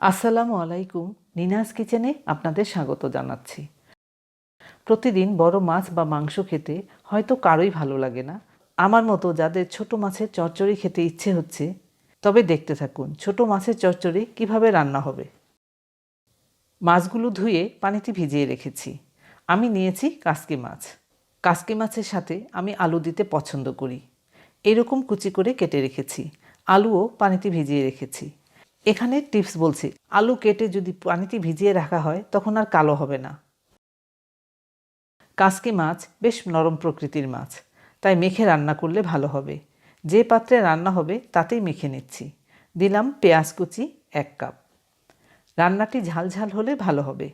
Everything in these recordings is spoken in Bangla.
আসসালামু আলাইকুম, নিনাজ কিচেনে আপনাদের স্বাগত জানাচ্ছি। প্রতিদিন বড় মাছ বা মাংস খেতে হয়তো কারোই ভালো লাগে না। আমার মতো যাদের ছোট মাছের চচ্চড়ি খেতে ইচ্ছে হচ্ছে, তবে দেখতে থাকুন ছোট মাছের চচ্চড়ি কীভাবে রান্না হবে। মাছগুলো ধুয়ে পানিতে ভিজিয়ে রেখেছি। আমি নিয়েছি কাসকি মাছ। কাসকি মাছের সাথে আমি আলু দিতে পছন্দ করি। এরকম কুচি করে কেটে রেখেছি। আলুও পানিতে ভিজিয়ে রেখেছি। এখানে টিপস বলছি, আলু কেটে যদি পানিতে ভিজিয়ে রাখা হয়, তখন আর কালো হবে না। কাসকি মাছ বেশ নরম প্রকৃতির মাছ, তাই মেখে রান্না করলে ভালো হবে। যে পাত্রে রান্না হবে, তাতেই মেখে নিচ্ছি। দিলাম পেঁয়াজ কুচি, এক কাপ। রান্নাটি ঝাল ঝাল হলে ভালো হবে।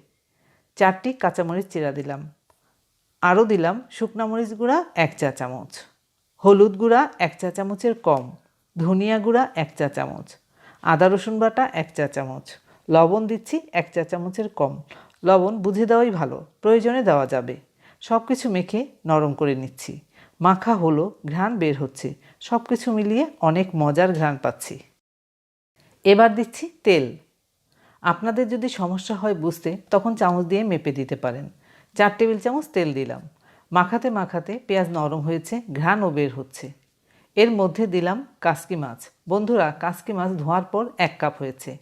চারটি কাঁচামরিচ চিরা দিলাম। আরও দিলাম শুকনা মরিচ গুঁড়া, এক চা চামচ। হলুদ গুঁড়া, এক চা চামচের কম। ধনিয়া গুঁড়া, এক চা চামচ। আদা, রসুন বাটা, এক চা চামচ। লবণ দিচ্ছি এক চা চামচের কম। লবণ বুঝে দেওয়াই ভালো, প্রয়োজনে দেওয়া যাবে। সব কিছু মেখে নরম করে নিচ্ছি। মাখা হলো, ঘ্রাণ বের হচ্ছে। সব কিছু মিলিয়ে অনেক মজার ঘ্রাণ পাচ্ছি। এবার দিচ্ছি তেল। আপনাদের যদি সমস্যা হয় বুঝতে, তখন চামচ দিয়ে মেপে দিতে পারেন। চার টেবিল চামচ তেল দিলাম। মাখাতে মাখাতে পেঁয়াজ নরম হয়েছে, ঘ্রাণও বের হচ্ছে। এর মধ্যে দিলাম কাসকি মাছ। বন্ধুরা, কাসকি মাছ ধোয়ার পর এক কাপ হয়েছে।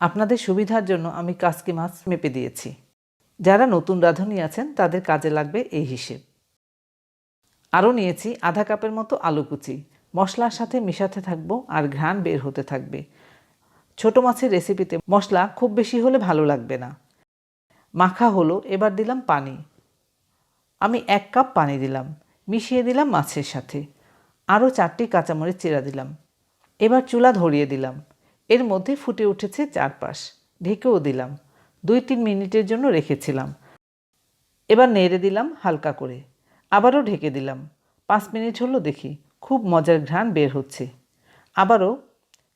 আপনাদের সুবিধার জন্য আমি কাসকি মাছ মেপে দিয়েছি। যারা নতুন রাঁধুনি আছেন, তাদের কাজে লাগবে এই হিসেব। আরও নিয়েছি আধা কাপের মতো আলু কুচি। মশলার সাথে মিশাতে থাকব আর ঘ্রাণ বের হতে থাকবে। ছোট মাছের রেসিপিতে মশলা খুব বেশি হলে ভালো লাগবে না। মাখা হলো, এবার দিলাম পানি। আমি এক কাপ পানি দিলাম। মিশিয়ে দিলাম মাছের সাথে। আরও চারটি কাঁচামরিচ চেরা দিলাম। এবার চুলা ধরিয়ে দিলাম। এর মধ্যে ফুটে উঠেছে চারপাশ। ঢেকেও দিলাম। দুই তিন মিনিটের জন্য রেখেছিলাম। এবার নেড়ে দিলাম হালকা করে। আবারও ঢেকে দিলাম। পাঁচ মিনিট হলো দেখি, খুব মজার ঘ্রাণ বের হচ্ছে। আবারও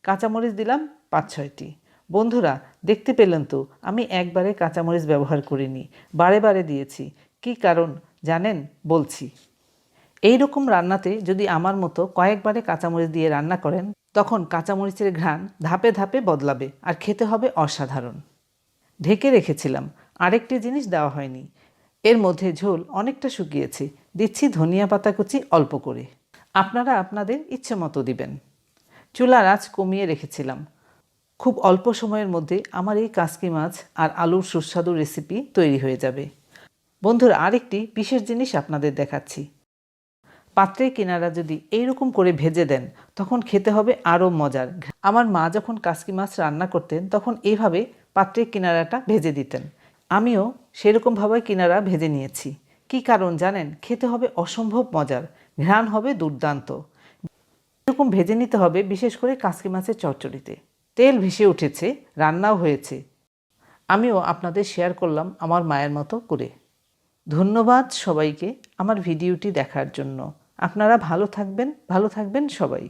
কাঁচামরিচ দিলাম পাঁচ ছয়টি বন্ধুরা, দেখতে পেলেন তো, আমি একবারে কাঁচামরিচ ব্যবহার করিনি। বারে বারে দিয়েছি। কি কারণ জানেন? বলছি। এই রকম রান্নাতে যদি আমার মতো কয়েকবারে কাঁচামরিচ দিয়ে রান্না করেন, তখন কাঁচামরিচের ঘ্রাণ ধাপে ধাপে বদলাবে আর খেতে হবে অসাধারণ। ঢেকে রেখেছিলাম, আরেকটি জিনিস দেওয়া হয়নি। এর মধ্যে ঝোল অনেকটা শুকিয়েছে, দিচ্ছি ধনিয়া পাতা কুচি অল্প করে। আপনারা আপনাদের ইচ্ছে মতো দিবেন। চুলার আঁচ কমিয়ে রেখেছিলাম। খুব অল্প সময়ের মধ্যে আমার এই কাসকি মাছ আর আলুর সুস্বাদু রেসিপি তৈরি হয়ে যাবে। বন্ধুরা, আরেকটি বিশেষ জিনিস আপনাদের দেখাচ্ছি। পাত্রের কিনারা যদি এইরকম করে ভেজে দেন, তখন খেতে হবে আরও মজার। আমার মা যখন কাসকি মাছ রান্না করতেন, তখন এইভাবে পাত্রের কিনারাটা ভেজে দিতেন। আমিও সেরকমভাবে কিনারা ভেজে নিয়েছি। কি কারণ জানেন? খেতে হবে অসম্ভব মজার। ঘ্রাণ হবে দুর্দান্ত। এরকম ভেজে নিতে হবে বিশেষ করে কাসকি মাছের চচ্চড়িতে। তেল ভেসে উঠেছে, রান্নাও হয়েছে। আমিও আপনাদের শেয়ার করলাম আমার মায়ের মতো করে। ধন্যবাদ সবাইকে আমার ভিডিওটি দেখার জন্য। আপনারা ভালো থাকবেন ভালো থাকবেন সবাই।